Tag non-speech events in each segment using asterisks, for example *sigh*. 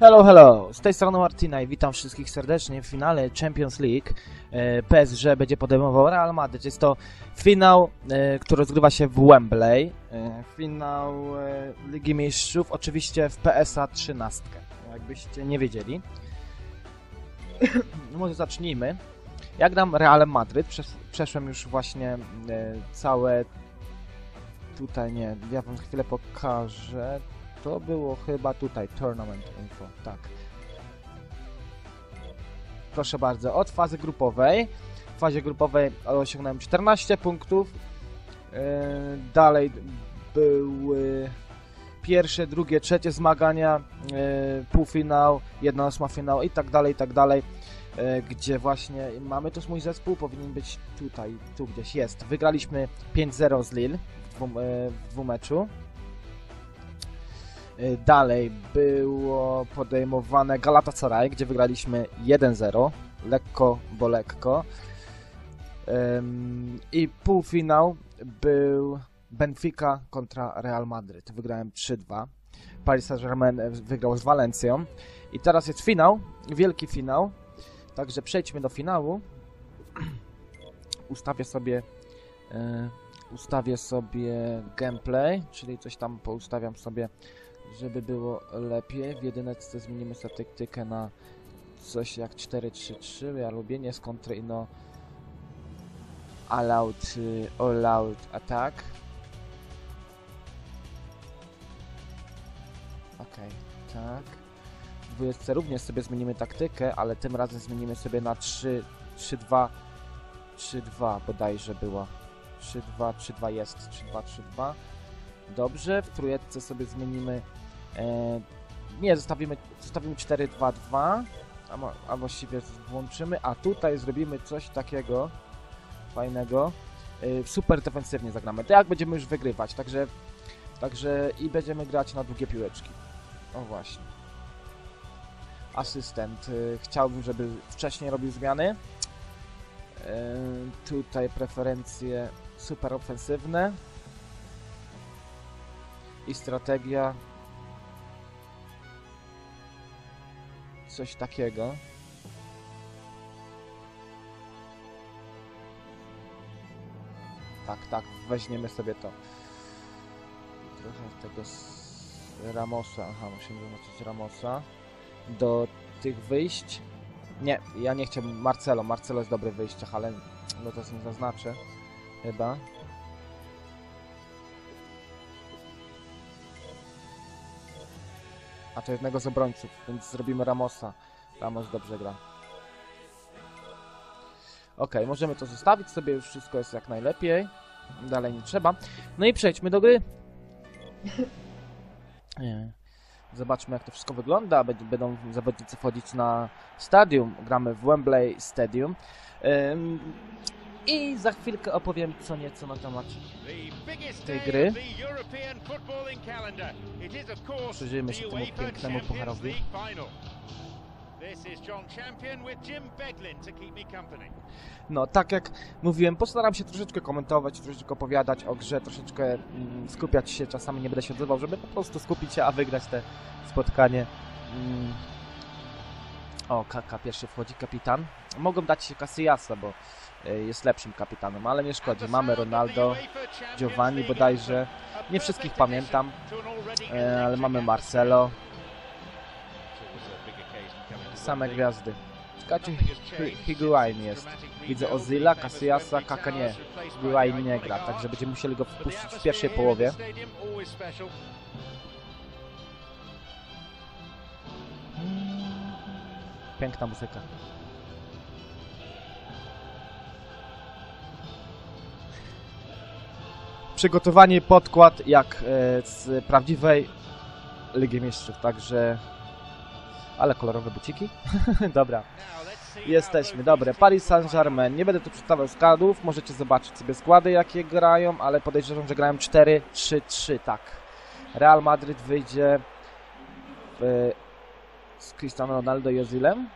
Hello, hello! Z tej strony Martina i witam wszystkich serdecznie w finale Champions League. E, PSG będzie podejmował Real Madrid. Jest to finał, e, który rozgrywa się w Wembley. E, finał Ligi Mistrzów, oczywiście w PSA 13, jakbyście nie wiedzieli. No może zacznijmy. Jak Realem Madryt, przesz przeszłem już właśnie całe... Tutaj nie, ja wam chwilę pokażę. To było chyba tutaj, Tournament Info, tak. Proszę bardzo, od fazy grupowej. W fazie grupowej osiągnąłem 14 punktów. Yy, dalej były pierwsze, drugie, trzecie zmagania, yy, półfinał, jedna ósma finał i tak dalej, i tak dalej. Yy, gdzie właśnie mamy tu mój zespół, powinien być tutaj, tu gdzieś jest. Wygraliśmy 5-0 z Lille w, dwumeczu. Y, Dalej było podejmowane Galatasaray, gdzie wygraliśmy 1-0, lekko, bo lekko. I półfinał był Benfica kontra Real Madryt. Wygrałem 3-2. Paris Saint-Germain wygrał z Walencją. I teraz jest finał, wielki finał. Także przejdźmy do finału. Ustawię sobie y, ustawię sobie gameplay, czyli coś tam poustawiam sobie żeby było lepiej. W jedyneczce zmienimy sobie taktykę na coś jak 4-3-3. Ja lubię nie z kontry, no all out, y, all out attack. Okej, tak. W dwójeczce również sobie zmienimy taktykę, ale tym razem zmienimy sobie na 3-3-2 3-2 bodajże było. 3-2, 3-2 jest, 3-2, 3-2. Dobrze, w trójeczce sobie zmienimy e, nie, zostawimy, zostawimy 4-2-2 a, a właściwie włączymy, a tutaj zrobimy coś takiego fajnego. E, super defensywnie zagramy, to jak będziemy już wygrywać, także także i będziemy grać na długie piłeczki. O właśnie. Asystent, e, chciałbym, żeby wcześniej robił zmiany. E, tutaj preferencje super ofensywne i strategia coś takiego. Tak, tak, weźmiemy sobie to. Trochę tego z Ramosa. Aha, musimy zaznaczyć Ramosa. Do tych wyjść. Nie, ja nie chciałbym Marcelo. Marcelo jest dobry w wyjściach, ale no to nie zaznaczę. Chyba. A to jednego z obrońców, więc zrobimy Ramosa. Ramos dobrze gra. Ok, możemy to zostawić sobie, już wszystko jest jak najlepiej. Dalej nie trzeba. No i przejdźmy do gry. *laughs* Nie. Zobaczmy jak to wszystko wygląda. Bę- Będą zawodnicy wchodzić na stadium. Gramy w Wembley Stadium. I za chwilkę opowiem co nieco na temat tej gry. Przyjrzyjmy się temu pięknemu pucharowi. No, tak jak mówiłem, postaram się troszeczkę komentować, troszeczkę opowiadać o grze, troszeczkę mm, skupiać się, czasami nie będę się odzywał, żeby po prostu skupić się, a wygrać te spotkanie. Mm. O, Kaka pierwszy wchodzi, kapitan. Mogą dać się Casillasa, bo y, jest lepszym kapitanem, ale nie szkodzi. Mamy Ronaldo, Giovanni bodajże. Nie wszystkich pamiętam, e, ale mamy Marcelo. Same gwiazdy. Hi- Higuain jest. Widzę Ozila, Casillasa, Kaka nie. Higuain nie gra, także będziemy musieli go wpuścić w pierwszej połowie. Piękna muzyka. Przygotowanie podkład jak e, z prawdziwej Ligi Mistrzów, także... Ale kolorowe buciki? *laughs* Dobra, jesteśmy. Dobre, Paris Saint-Germain. Nie będę tu przedstawiał składów, możecie zobaczyć sobie składy jakie grają, ale podejrzewam, że grają 4-3-3, tak. Real Madrid wyjdzie w, z Cristiano Ronaldo i Ozilem.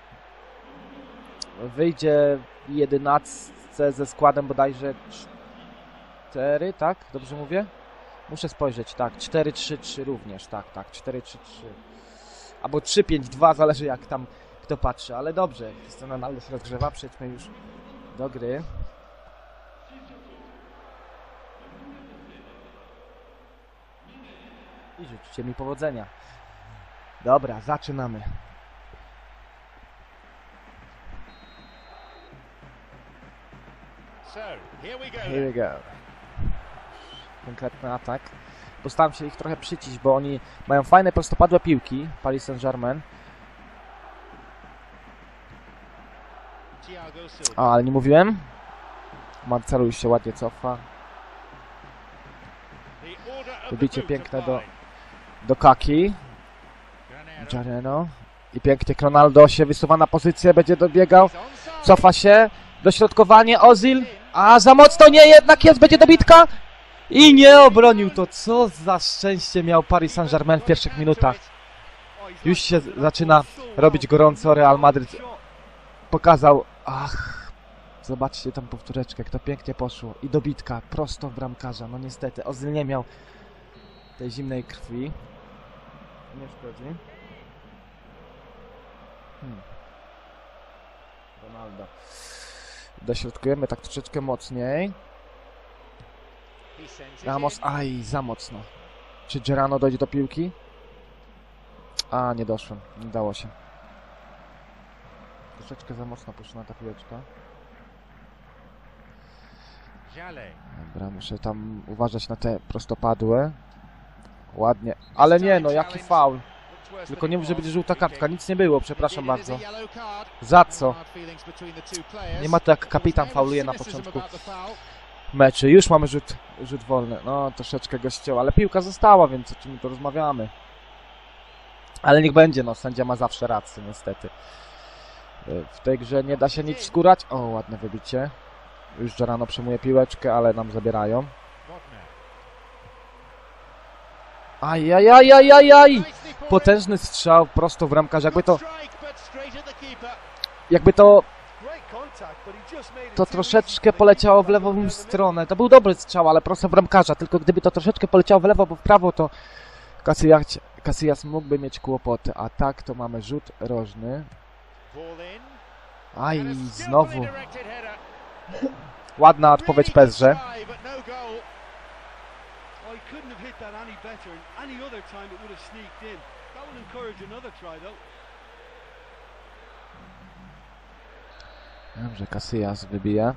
Wyjdzie w 11 ze składem bodajże 4, tak? Dobrze mówię? Muszę spojrzeć, tak. 4-3-3 również, tak, tak. 4-3-3. albo 3-5-2, zależy jak tam kto patrzy, ale dobrze, Cristiano Ronaldo się rozgrzewa, przejdźmy już do gry. I życzcie mi powodzenia. Dobra, zaczynamy. Here we go. Konkretny atak. Postaram się ich trochę przycić, bo oni mają fajne prostopadłe piłki, Paris Saint-Germain. A, ale nie mówiłem? Marcelo już się ładnie cofa. Wybicie piękne do, do Kaki. Jareno. I pięknie Ronaldo się wysuwa na pozycję, będzie dobiegał. Cofa się. Dośrodkowanie, Ozil. A, za mocno nie, jednak jest, będzie dobitka. I nie obronił to. Co za szczęście miał Paris Saint-Germain w pierwszych minutach. Już się zaczyna robić gorąco. Real Madryt pokazał. Ach, zobaczcie tam powtóreczkę, jak to pięknie poszło. I dobitka prosto w bramkarza. No niestety, Ozil nie miał tej zimnej krwi. Nie szkodzi. Hmm. Ronaldo. Dośrodkujemy tak troszeczkę mocniej. Ramos, aj, za mocno. Czy Gerano dojdzie do piłki? A, nie doszłem. Nie dało się. Troszeczkę za mocno poszła ta piłeczka. Dobra, muszę tam uważać na te prostopadłe. Ładnie. Ale nie, no jaki faul. Tylko nie mów, że będzie żółta kartka. Nic nie było, przepraszam bardzo. Za co? Nie ma to jak kapitan fauluje na początku meczy. Już mamy rzut, rzut wolny. No, troszeczkę go ściął, ale piłka została, więc o czym to rozmawiamy. Ale niech będzie, no, sędzia ma zawsze rację, niestety. Y, W tej grze nie da się nic skórać. O, ładne wybicie. Już Jarano przejmuje piłeczkę, ale nam zabierają. Ajajajajajaj! Potężny strzał prosto w bramkarza. Jakby to, jakby to, to troszeczkę poleciało w lewą stronę. To był dobry strzał, ale prosto w bramkarza. Tylko gdyby to troszeczkę poleciało w lewo, bo w prawo, to Casillas, Casillas mógłby mieć kłopoty. A tak to mamy rzut rożny. Aj, znowu. Ładna odpowiedź Pezrze. try, but no goal. Oh, he couldn't have hit that any better. and Any other time it would have sneaked in. That encourage another try, though. Casillas wybija.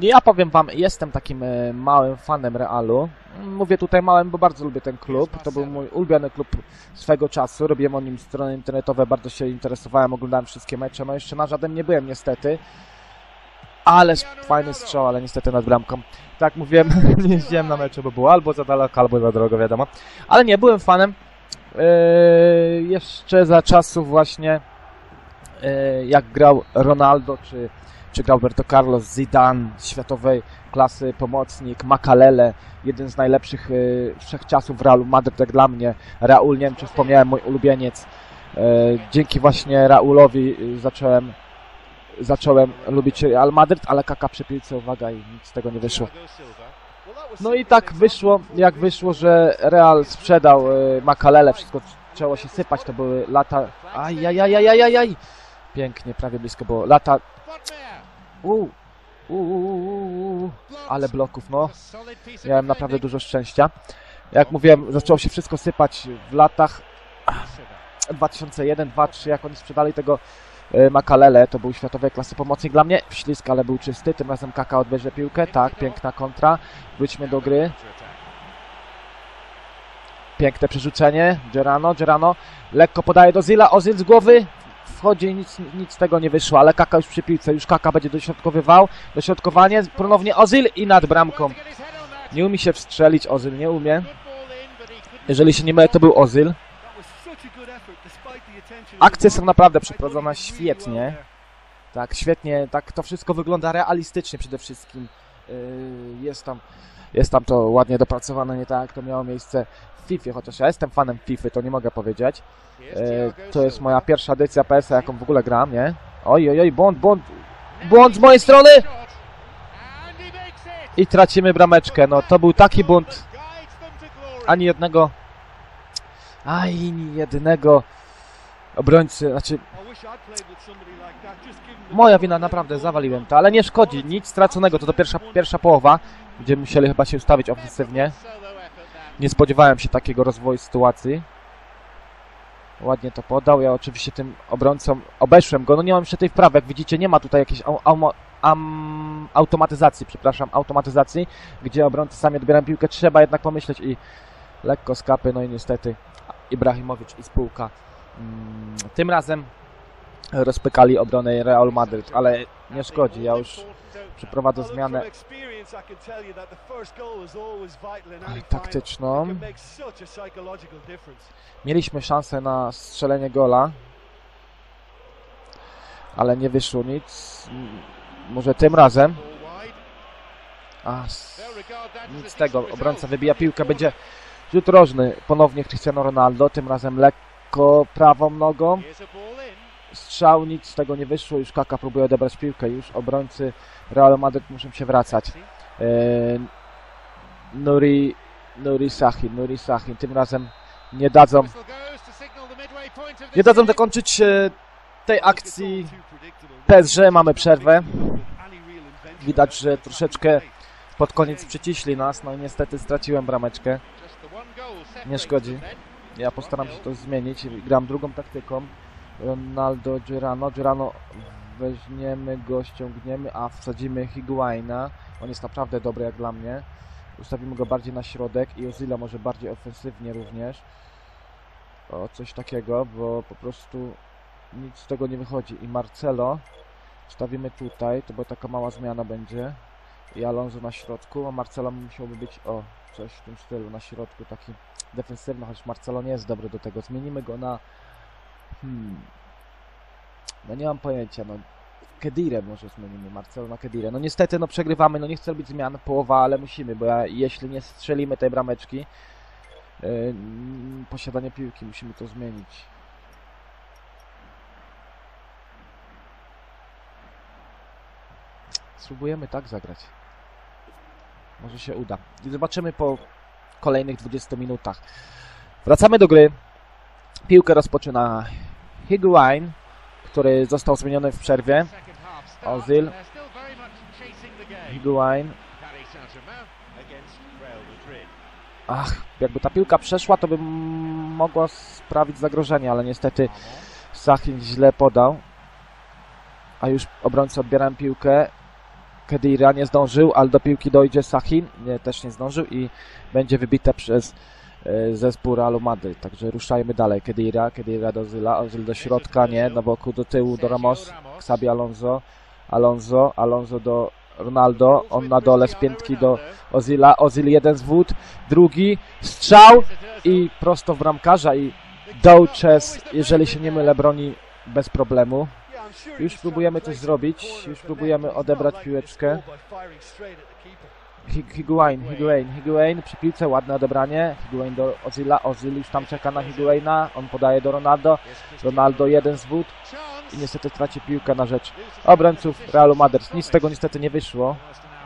Ja powiem wam, jestem takim e, małym fanem Realu. Mówię tutaj małym, bo bardzo lubię ten klub. To był mój ulubiony klub swego czasu. Robiłem o nim strony internetowe, bardzo się interesowałem, oglądałem wszystkie mecze. No jeszcze na żaden nie byłem niestety. Ale fajny strzał, ale niestety nad bramką. Tak mówiłem, *laughs* nie jeździłem na mecze, bo było albo za daleko, albo za drogo, wiadomo. Ale nie, byłem fanem. E, jeszcze za czasów właśnie e, jak grał Ronaldo, czy, czy grał Roberto Carlos, Zidane, światowej klasy pomocnik, Makalele, jeden z najlepszych e, wszechczasów w Realu Madryt, jak dla mnie. Raul, nie wiem czy wspomniałem, mój ulubieniec. E, dzięki właśnie Raulowi e, zacząłem zacząłem lubić Real Madryt, ale kaka przy piłce, uwaga, i nic z tego nie wyszło. No i tak wyszło, jak wyszło, że Real sprzedał e, Makalele, wszystko zaczęło się sypać, to były lata... Ajajajajajaj! Pięknie, prawie blisko było. Lata... Wagner. Uu, uu, uu, uu, uu. Blocked. ale bloków, no. Miałem naprawdę dużo szczęścia. Jak mówiłem, zaczęło się wszystko sypać w latach Silva. 2001, 2, 3, jak oni sprzedali tego Makalele, to był światowej klasy pomocnik dla mnie. Ślisk, ale był czysty. Tym razem Kaka odbierze piłkę. Tak, piękna kontra. Wróćmy do gry. Piękne przerzucenie. Gerano, Gerano lekko podaje do Zila. Ozil z głowy. Wchodzi i nic, nic z tego nie wyszło, ale Kaka już przy piłce. Już Kaka będzie dośrodkowywał. Dośrodkowanie, ponownie Ozil i nad bramką. Nie umie się wstrzelić, Ozil nie umie. Jeżeli się nie mylę, to był Ozil. Akcje są naprawdę przeprowadzone świetnie. Tak, świetnie, tak to wszystko wygląda realistycznie przede wszystkim. Yy, Jest tam, jest tam to ładnie dopracowane, nie tak jak to miało miejsce w FIFA, chociaż ja jestem fanem FIFA, to nie mogę powiedzieć. Yy, To jest moja pierwsza edycja PS-a, jaką w ogóle gram, nie? Oj, oj, oj, błąd, błąd. błąd z mojej strony! I tracimy brameczkę, no to był taki błąd, ani jednego, ani jednego obrońcy, znaczy moja wina naprawdę, zawaliłem to, ale nie szkodzi, nic straconego, to do pierwsza, pierwsza połowa, gdzie musieli chyba się ustawić ofensywnie. Nie spodziewałem się takiego rozwoju sytuacji. Ładnie to podał. Ja oczywiście tym obrońcą obeszłem go. No nie mam jeszcze tej wprawy. Jak widzicie, nie ma tutaj jakiejś automatyzacji, przepraszam, automatyzacji, gdzie obrońcy sami odbierają piłkę. Trzeba jednak pomyśleć i lekko skapy. No i niestety Ibrahimowicz i spółka tym razem rozpykali obronę Real Madryt, ale nie szkodzi. Ja już przeprowadzę zmianę taktyczną. Mieliśmy szansę na strzelenie gola, ale nie wyszło nic. M- Może tym razem. A, nic z tego. Obrońca wybija piłkę, będzie rzut rożny. Ponownie Cristiano Ronaldo, tym razem lekko prawą nogą. Strzał, nic z tego nie wyszło. Już Kaka próbuje odebrać piłkę. Już obrońcy Real Madrid muszą się wracać. E, Nuri, Nuri Sahin, Nuri Sahin. Tym razem nie dadzą nie dadzą dokończyć e, tej akcji PSG. Mamy przerwę. Widać, że troszeczkę pod koniec przyciśli nas. No i niestety straciłem brameczkę. Nie szkodzi. Ja postaram się to zmienić. Gram drugą taktyką. Ronaldo, Girano. Girano weźmiemy go, ściągniemy, a wsadzimy Higuaina. On jest naprawdę dobry jak dla mnie. Ustawimy go bardziej na środek i Ozila może bardziej ofensywnie również. O, coś takiego, bo po prostu nic z tego nie wychodzi. I Marcelo stawimy tutaj, to bo taka mała zmiana będzie. I Alonso na środku, a Marcelo musiałby być, o, coś w tym stylu, na środku, taki defensywny, choć Marcelo nie jest dobry do tego. Zmienimy go na, hmm, no nie mam pojęcia, no, Kedirę może zmienimy, Marcelo na Kedirę. No niestety, no przegrywamy, no nie chcę robić zmian, połowa, ale musimy, bo ja, jeśli nie strzelimy tej brameczki, yy, posiadanie piłki, musimy to zmienić. Spróbujemy tak zagrać. Może się uda. I zobaczymy po kolejnych 20 minutach. Wracamy do gry. Piłkę rozpoczyna Higuain, który został zmieniony w przerwie. Ozil. Higuain. Ach, jakby ta piłka przeszła, to by mogła sprawić zagrożenie, ale niestety Sachin źle podał. A już obrońcy odbierają piłkę. Kedira nie zdążył, ale do piłki dojdzie Sachin. Nie, też nie zdążył i będzie wybite przez e, zespół Realu Madryt. Także ruszajmy dalej. Kedira, Kedira do Ozila, Ozil do środka, nie, na boku do tyłu do Ramos. Xabi Alonso, Alonso, Alonso do Ronaldo, on na dole z piętki do Ozila, Ozil jeden z wód, drugi strzał i prosto w bramkarza i Douches, jeżeli się nie mylę, broni bez problemu. Już próbujemy coś zrobić, już próbujemy odebrać piłeczkę. Hig- Higuain, Higuain, Higuain przy piłce, ładne odebranie. Higuain do Ozila, Ozil już tam czeka na Higuaina, on podaje do Ronaldo. Ronaldo jeden z wód i niestety traci piłkę na rzecz obrońców Realu Madrid. Nic z tego niestety nie wyszło.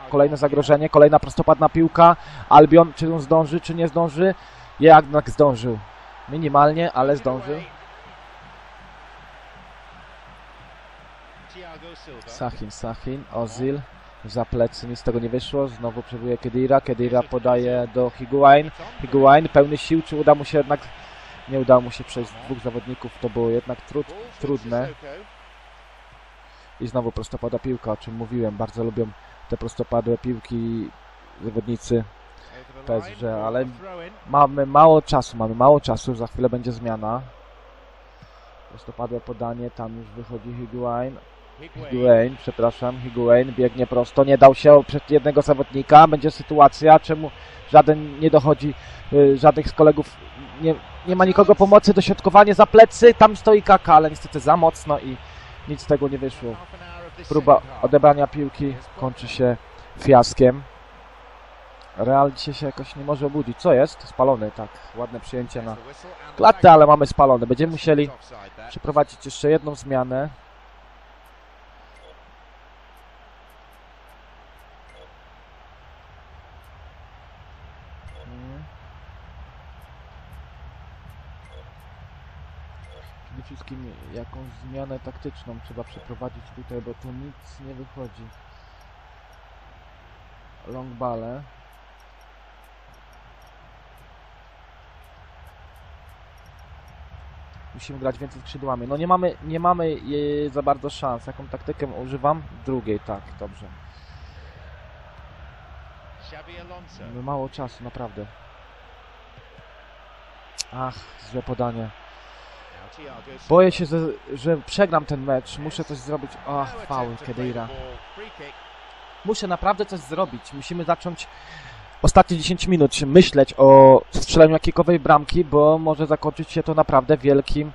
Kolejne zagrożenie, kolejna prostopadna piłka. Albion, czy on zdąży, czy nie zdąży? Jednak zdążył. Minimalnie, ale zdążył. Sachin, Sachin, Ozil. Za plecy nic z tego nie wyszło. Znowu próbuje Kedira. Kedira podaje do Higuain. Higuain pełny sił, czy uda mu się jednak... Nie udało mu się przejść dwóch zawodników. To było jednak trud, trudne. I znowu prostopada piłka, o czym mówiłem. Bardzo lubią te prostopadłe piłki zawodnicy PSG, ale mamy mało czasu, mamy mało czasu, za chwilę będzie zmiana. Prostopadłe podanie, tam już wychodzi Higuain. Higuain. Przepraszam, Higuain biegnie prosto, nie dał się przed jednego zawodnika, będzie sytuacja, czemu żaden nie dochodzi, y, żadnych z kolegów, nie, nie ma nikogo pomocy, dośrodkowanie za plecy, tam stoi Kaka, ale niestety za mocno i nic z tego nie wyszło. Próba odebrania piłki kończy się fiaskiem. Real dzisiaj się jakoś nie może obudzić. Co jest? Spalony, tak. Ładne przyjęcie na klatę, ale mamy spalony. Będziemy musieli przeprowadzić jeszcze jedną zmianę. Wszystkim jakąś zmianę taktyczną trzeba przeprowadzić tutaj, bo tu nic nie wychodzi. Long bale. Musimy grać więcej skrzydłami. No nie mamy, nie mamy e, za bardzo szans. Jaką taktykę używam? Drugiej, tak, dobrze. Mamy mało czasu, naprawdę. Ach, złe podanie. Boję się, że, że przegram ten mecz. Muszę coś zrobić. Ach, faul, Kedeira. Muszę naprawdę coś zrobić. Musimy zacząć ostatnie 10 minut myśleć o strzelaniu jakiejkolwiek bramki, bo może zakończyć się to naprawdę wielkim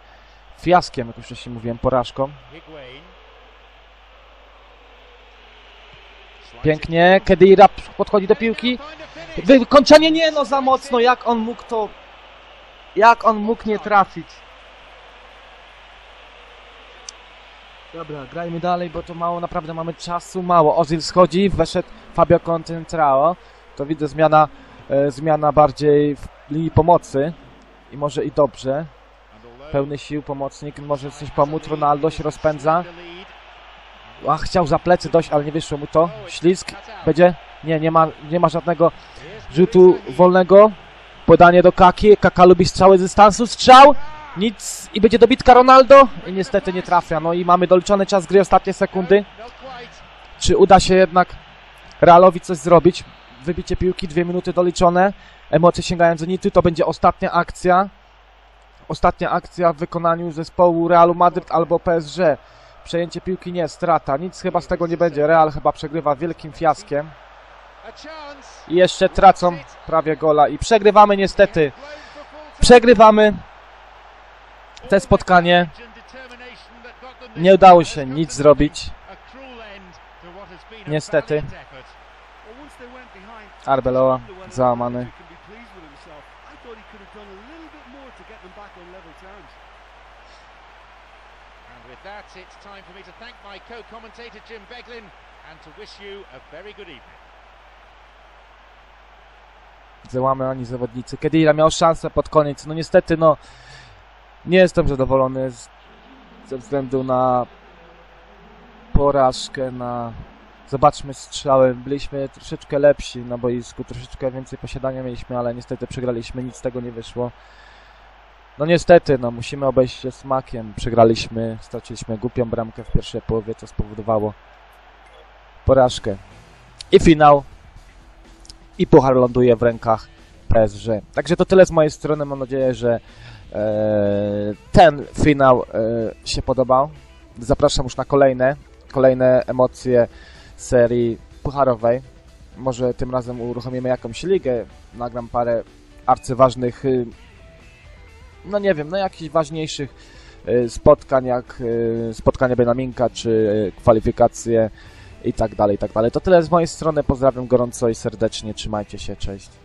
fiaskiem, jak już wcześniej mówiłem, porażką. Pięknie, Kedira podchodzi do piłki. Wykończenie nie no za mocno, jak on mógł to... Jak on mógł nie trafić? Dobra, grajmy dalej, bo to mało, naprawdę mamy czasu mało. Ozil schodzi, weszedł Fabio Concentrao. To widzę zmiana, e, zmiana bardziej w linii pomocy. I może i dobrze. Pełny sił pomocnik, może coś pomóc. Ronaldo się rozpędza. A, chciał za plecy dojść, ale nie wyszło mu to. Ślizg będzie? Nie, nie ma, nie ma żadnego rzutu wolnego. Podanie do Kaki. Kaka lubi strzały z dystansu. Strzał! Nic i będzie dobitka Ronaldo. I niestety nie trafia. No i mamy doliczony czas gry, ostatnie sekundy. Czy uda się jednak Realowi coś zrobić? Wybicie piłki, dwie minuty doliczone. Emocje sięgają zenitu. To będzie ostatnia akcja. Ostatnia akcja w wykonaniu zespołu Realu Madryt albo PSG. Przejęcie piłki nie, strata. Nic chyba z tego nie będzie. Real chyba przegrywa wielkim fiaskiem. I jeszcze tracą prawie gola i przegrywamy niestety. Przegrywamy te spotkanie. Nie udało się nic zrobić. Niestety. Arbeloa załamany. That, it's time for me to thank my co-commentator Jim Beglin and to wish you a very good evening. Załamani zawodnicy. Kedira miał szansę pod koniec. No niestety, no nie jestem zadowolony z, ze względu na porażkę, na... Zobaczmy strzały. Byliśmy troszeczkę lepsi na boisku, troszeczkę więcej posiadania mieliśmy, ale niestety przegraliśmy, nic z tego nie wyszło. No niestety, no musimy obejść się smakiem. Przegraliśmy, straciliśmy głupią bramkę w pierwszej połowie, co spowodowało porażkę. I finał. I puchar ląduje w rękach PSG. Także to tyle z mojej strony. Mam nadzieję, że e, ten finał e, się podobał. Zapraszam już na kolejne, kolejne emocje serii pucharowej. Może tym razem uruchomimy jakąś ligę, nagram parę arcyważnych, y, no nie wiem, no jakichś ważniejszych y, spotkań, jak y, spotkanie Benaminka, czy kwalifikacje i tak dalej, i tak dalej. To tyle z mojej strony. Pozdrawiam gorąco i serdecznie. Trzymajcie się. Cześć.